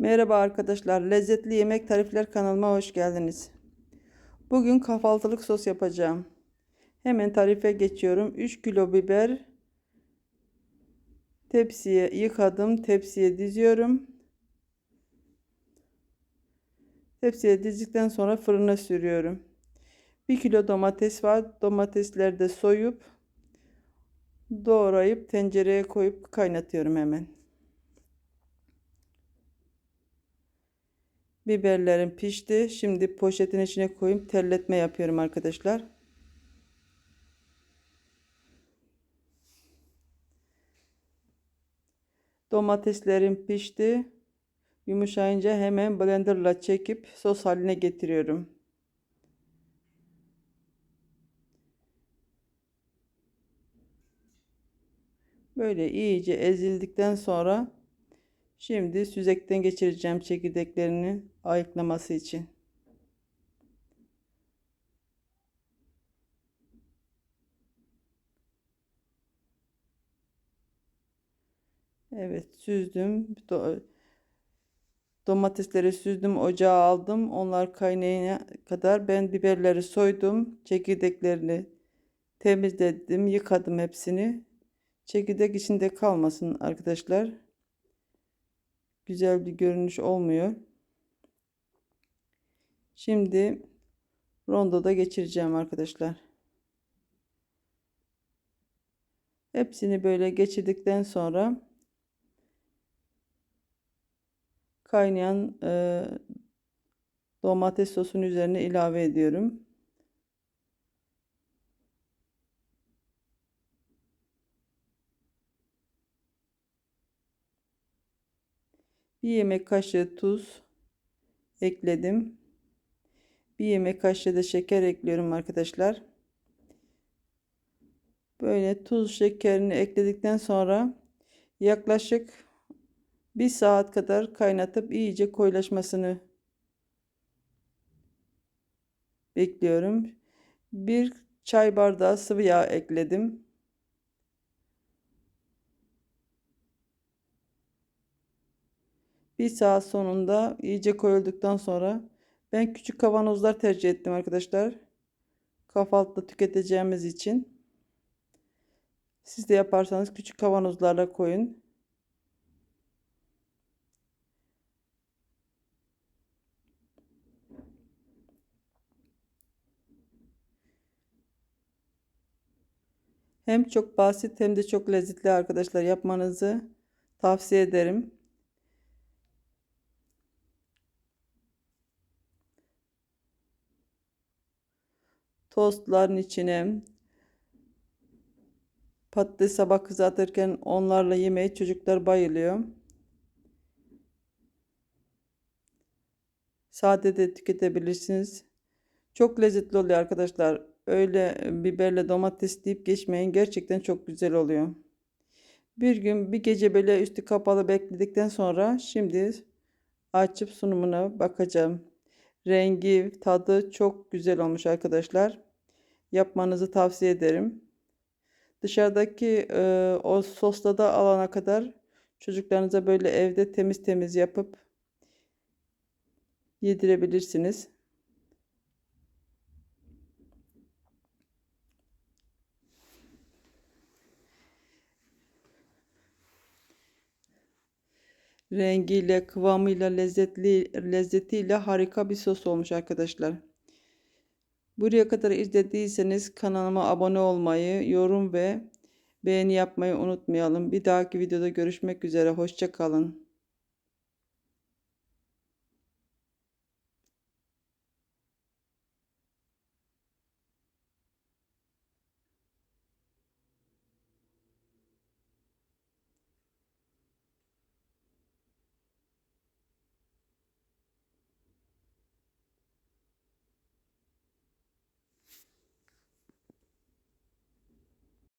Merhaba arkadaşlar. Lezzetli Yemek Tarifler kanalıma hoş geldiniz. Bugün kahvaltılık sos yapacağım. Hemen tarife geçiyorum. 3 kilo biber tepsiye yıkadım. Tepsiye diziyorum. Tepsiye dizdikten sonra fırına sürüyorum. 1 kilo domates var. Domatesleri de soyup doğrayıp tencereye koyup kaynatıyorum hemen. Biberlerim pişti. Şimdi poşetin içine koyup terletme yapıyorum arkadaşlar. Domateslerim pişti. Yumuşayınca hemen blenderla çekip sos haline getiriyorum. Böyle iyice ezildikten sonra Şimdi süzekten geçireceğim çekirdeklerini ayıklaması için. Evet süzdüm. Domatesleri süzdüm. Ocağa aldım. Onlar kaynayana kadar ben biberleri soydum. Çekirdeklerini temizledim. Yıkadım hepsini. Çekirdek içinde kalmasın arkadaşlar güzel bir görünüş olmuyor. Şimdi rondoda geçireceğim arkadaşlar. Hepsini böyle geçirdikten sonra kaynayan e, domates sosun üzerine ilave ediyorum. Bir yemek kaşığı tuz ekledim. Bir yemek kaşığı da şeker ekliyorum arkadaşlar. Böyle tuz şekerini ekledikten sonra yaklaşık bir saat kadar kaynatıp iyice koyulaşmasını bekliyorum. Bir çay bardağı sıvı yağ ekledim. Bir saat sonunda iyice koyulduktan sonra ben küçük kavanozlar tercih ettim arkadaşlar. Kahvaltıda tüketeceğimiz için. Siz de yaparsanız küçük kavanozlarla koyun. Hem çok basit hem de çok lezzetli arkadaşlar yapmanızı tavsiye ederim. Tostların içine patates sabah kızartırken onlarla yemeği çocuklar bayılıyor. Sade de tüketebilirsiniz. Çok lezzetli oluyor arkadaşlar. Öyle biberle domates deyip geçmeyin. Gerçekten çok güzel oluyor. Bir gün bir gece böyle üstü kapalı bekledikten sonra şimdi açıp sunumuna bakacağım. Rengi, tadı çok güzel olmuş arkadaşlar. Yapmanızı tavsiye ederim. Dışarıdaki e, o sosla da alana kadar çocuklarınıza böyle evde temiz temiz yapıp yedirebilirsiniz. Rengiyle, kıvamıyla, lezzetli lezzetiyle harika bir sos olmuş arkadaşlar. Buraya kadar izlediyseniz kanalıma abone olmayı, yorum ve beğeni yapmayı unutmayalım. Bir dahaki videoda görüşmek üzere. Hoşçakalın.